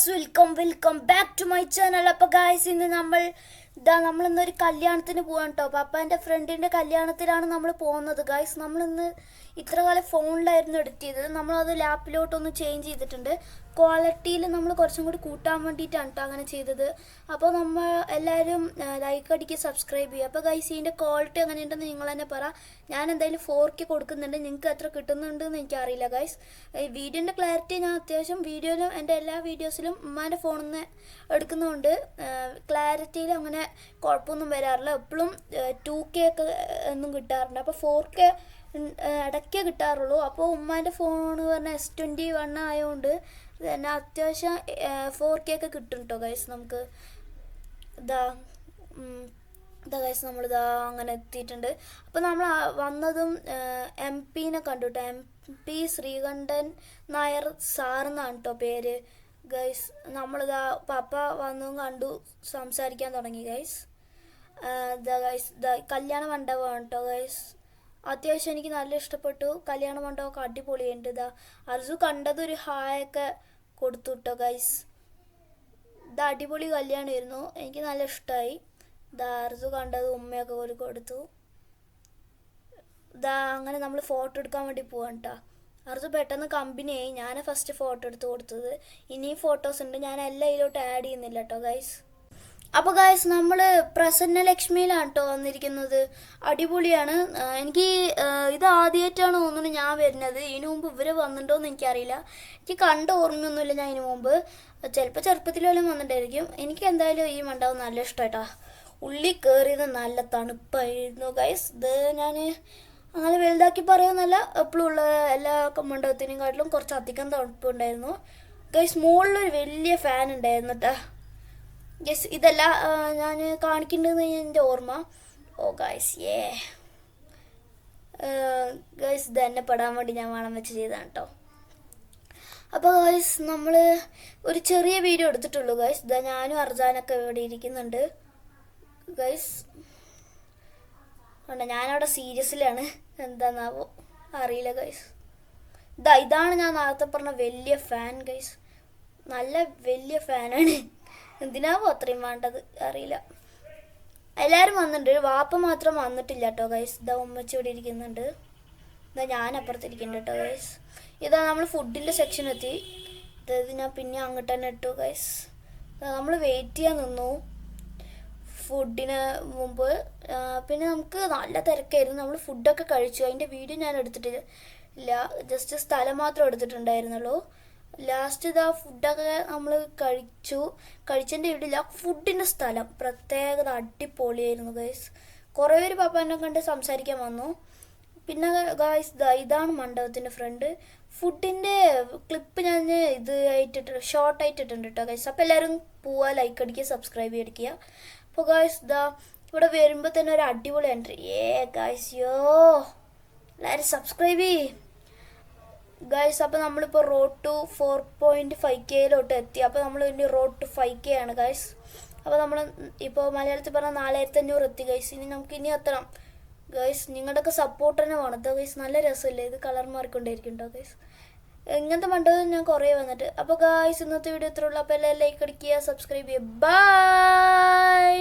Guys welcome welcome back to my channel അപ്പോൾ guys ഇന്ന് നമ്മൾ ഇതാ നമ്മൾ ഇന്നൊരു കല്യാണത്തിന് പോവാണ് കേട്ടോ പപ്പാന്റെ ഫ്രണ്ടിന്റെ കല്യാണത്തിലാണ് നമ്മൾ പോകുന്നത്. ഗായ്സ് നമ്മളിന്ന് ഇത്ര കാലം ഫോണിലായിരുന്നു എഡിറ്റ് ചെയ്തത്. നമ്മളത് ലാപ്പിലോട്ടൊന്ന് ചേഞ്ച് ചെയ്തിട്ടുണ്ട്. ക്വാളിറ്റിയിൽ നമ്മൾ കുറച്ചും കൂടി കൂട്ടാൻ വേണ്ടിയിട്ടാണ് കേട്ടോ അങ്ങനെ ചെയ്തത്. അപ്പോൾ നമ്മൾ എല്ലാവരും ലൈക്ക് അടിക്കുക സബ്സ്ക്രൈബ് ചെയ്യുക. അപ്പോൾ ഗൈസ് ഇതിന്റെ ക്വാളിറ്റി അങ്ങനെ ഉണ്ടെന്ന് നിങ്ങൾ തന്നെ പറ. ഞാൻ എന്തായാലും ഫോർ കെ കൊടുക്കുന്നുണ്ട്. നിങ്ങൾക്ക് എത്ര കിട്ടുന്നുണ്ട് എന്ന് എനിക്കറിയില്ല ഗൈസ് വീഡിയോന്റെ ക്ലാരിറ്റി ഞാൻ അത്യാവശ്യം വീഡിയോയിലും എന്റെ എല്ലാ വീഡിയോസിലും ഉമ്മാന്റെ ഫോണിൽ നിന്ന് എടുക്കുന്നതുകൊണ്ട് ക്ലാരിറ്റിയിൽ അങ്ങനെ കുഴപ്പമൊന്നും വരാറില്ല. എപ്പോഴും ടു കെ ഒക്കെ ഒന്നും കിട്ടാറുണ്ട്. അപ്പോൾ ഫോർ കെ ഇടയ്ക്കേ കിട്ടാറുള്ളൂ അപ്പോൾ ഉമ്മാന്റെ ഫോൺ എന്ന് പറഞ്ഞാൽ എസ് ട്വന്റി വൺ ആയതുകൊണ്ട് തന്നെ അത്യാവശ്യം ഫോർ കെ ഒക്കെ കിട്ടും കേട്ടോ ഗൈസ് നമുക്ക്. ഇതാ ഇതാ ഗൈസ് നമ്മളിതാ അങ്ങനെ എത്തിയിട്ടുണ്ട്. അപ്പോൾ നമ്മൾ വന്നതും എം പിനെ കണ്ടു കേട്ടോ എം പി ശ്രീകണ്ഠൻ നായർ സാറെന്നാണ് കേട്ടോ പേര്. ഗൈസ് നമ്മളിതാ പപ്പ വന്നു കണ്ടു സംസാരിക്കാൻ തുടങ്ങി ഗൈസ് ഗൈസ് കല്യാണ മണ്ഡപമാണ് കേട്ടോ ഗൈസ് അത്യാവശ്യം എനിക്ക് നല്ല ഇഷ്ടപ്പെട്ടു. കല്യാണ മണ്ഡപമൊക്കെ അടിപൊളിയുണ്ട്. ഇതാ അർജു കണ്ടതൊരു ഹായൊക്കെ കൊടുത്തു കേട്ടോ ഗൈസ് ഇത് അടിപൊളി കല്യാണമായിരുന്നു എനിക്ക് നല്ല ഇഷ്ടമായി ഇതാ അർജു കണ്ടത് ഉമ്മയൊക്കെ ഒരു കൊടുത്തു. ഇതാ അങ്ങനെ നമ്മൾ ഫോട്ടോ എടുക്കാൻ വേണ്ടി പോവാണ് കേട്ടോ അർജു പെട്ടെന്ന് കമ്പനിയായി. ഞാൻ ഫസ്റ്റ് ഫോട്ടോ എടുത്ത് കൊടുത്തത്. ഇനിയും ഫോട്ടോസ് ഉണ്ട്. ഞാൻ എല്ലാം ഇതിലോട്ട് ആഡ് ചെയ്യുന്നില്ല കേട്ടോ ഗൈസ് അപ്പോൾ ഗൈസ് നമ്മൾ പ്രസന്ന ലക്ഷ്മിയിലാണ് കേട്ടോ വന്നിരിക്കുന്നത്. അടിപൊളിയാണ്. എനിക്ക് ഇത് ആദ്യമായിട്ടാണ് തോന്നുന്നു ഞാൻ വരുന്നത്. ഇതിനു മുമ്പ് ഇവർ വന്നിട്ടുണ്ടോ എന്ന് എനിക്കറിയില്ല. എനിക്ക് കണ്ട ഓർമ്മയൊന്നുമില്ല ഞാൻ ഇതിനു മുമ്പ്. ചിലപ്പോൾ ചെറുപ്പത്തിലെല്ലാം വന്നിട്ടായിരിക്കും. എനിക്ക് എന്തായാലും ഈ മണ്ടാവും നല്ല ഇഷ്ടമായിട്ടാ. ഉള്ളി കയറിയത് നല്ല തണുപ്പായിരുന്നു ഗൈസ് ഇത് ഞാൻ അങ്ങനെ വലുതാക്കി പറയുമെന്നല്ല എപ്പോഴും ഉള്ള എല്ലാ മണ്ഡപത്തിനും കാട്ടിലും കുറച്ച് അധികം തണുപ്പുണ്ടായിരുന്നു ഗൈസ് മുകളിലൊരു വലിയ ഫാൻ ഉണ്ടായിരുന്നു കേട്ടോ ഗസ് ഇതല്ല ഞാൻ കാണിക്കേണ്ടതെന്ന് എന്റെ ഓർമ്മ. ഓ ഗൈസ് ഏ ഗൈസ് ഇത് എന്നെ പെടാൻ വേണ്ടി ഞാൻ വേണം വെച്ച് ചെയ്തതാണ് കേട്ടോ അപ്പോൾ ഗൈസ് നമ്മൾ ഒരു ചെറിയ വീഡിയോ എടുത്തിട്ടുള്ളൂ ഗൈസ് ഇതാ ഞാനും അർജാനൊക്കെ ഇവിടെ ഇരിക്കുന്നുണ്ട്. ഗൈസ് ഉണ്ട് ഞാനവിടെ സീരിയസിലാണ്. എന്താന്നാവോ? അറിയില്ല ഗൈസ് ഇതാ ഇതാണ് ഞാൻ നേരത്തെ പറഞ്ഞ വലിയ ഫാൻ ഗൈസ് നല്ല വലിയ ഫാനാണ് എന്തിനാവോ അത്രയും വേണ്ടത്? അറിയില്ല. എല്ലാവരും വന്നിട്ടുണ്ട്. വാപ്പ മാത്രം വന്നിട്ടില്ല കേട്ടോ ഗൈസ് ഇതാ ഉമ്മച്ചി ഇവിടെ ഇരിക്കുന്നുണ്ട്. ഇതാ ഞാൻ അപ്പുറത്തിരിക്കുന്നുണ്ട് കേട്ടോ ഗൈസ് ഇതാ നമ്മൾ ഫുഡിന്റെ സെക്ഷൻ എത്തി. അതായത് ഞാൻ പിന്നെ അങ്ങോട്ട് തന്നെ ഇട്ടു ഗൈസ് നമ്മൾ വെയിറ്റ് ചെയ്യാൻ നിന്നു. ഫുഡിന് മുമ്പ് പിന്നെ നമുക്ക് നല്ല തിരക്കായിരുന്നു. നമ്മൾ ഫുഡൊക്കെ കഴിച്ചു. അതിന്റെ വീഡിയോ ഞാൻ എടുത്തിട്ടില്ല. ജസ്റ്റ് സ്ഥലം മാത്രം എടുത്തിട്ടുണ്ടായിരുന്നുള്ളൂ. ലാസ്റ്റ് ഇതാ ഫുഡൊക്കെ നമ്മൾ കഴിച്ചു. കഴിച്ചതിന്റെ വീടില്ല ഫുഡിന്റെ സ്ഥലം. പ്രത്യേകത അടിപൊളിയായിരുന്നു ഗൈസ് കുറേ പേര് പാപ്പാനെ കണ്ട് സംസാരിക്കാൻ വന്നു. പിന്നെ ഇതാ ഇതാണ് മണ്ഡപത്തിന്റെ ഫ്രണ്ട് ഫുഡിന്റെ ക്ലിപ്പ് ഞാൻ ഇത് ആയിട്ടിട്ട് ഷോർട്ട് ആയിട്ടിട്ടുണ്ട് കേട്ടോ ഗൈസ് അപ്പോൾ എല്ലാവരും പോവുക ലൈക്ക് അടിക്കുക സബ്സ്ക്രൈബ് അടിക്കുക. അപ്പോൾ ഗായ്സ് ഇതാ ഇവിടെ വരുമ്പോൾ തന്നെ ഒരു അടിപൊളി എൻട്രി ഏ ഗായ്സ് യോ. എല്ലാവരും സബ്സ്ക്രൈബ് ചെയ് ഗായ്സ് അപ്പോൾ നമ്മളിപ്പോൾ road to four point five കെയിലോട്ട് എത്തി. അപ്പോൾ നമ്മൾ ഇനി റോഡ് ടു ഫൈവ് കെ ആണ് ഗായ്സ് അപ്പോൾ നമ്മൾ ഇപ്പോൾ മലയാളത്തിൽ പറഞ്ഞാൽ നാലായിരത്തി അഞ്ഞൂറ് എത്തി ഗൈസ് ഇനി നമുക്ക് ഇനി എത്തണം. ഗൈസ് നിങ്ങളുടെയൊക്കെ സപ്പോർട്ട് തന്നെ വേണം. ഗൈസ് നല്ല രസമല്ലേ? ഇത് കളർ മാറിക്കൊണ്ടേയിരിക്കും കേട്ടോ ഗൈസ് ഇങ്ങനത്തെ മണ്ടത് ഞാൻ കുറേ വന്നിട്ട്. അപ്പോൾ ഗായ്സ് ഇന്നത്തെ വീഡിയോ ഇത്രയുള്ളൂ അപ്പോൾ എല്ലാം ലൈക്ക് അടിക്കുക സബ്സ്ക്രൈബ് ചെയ്യുക. ബൈ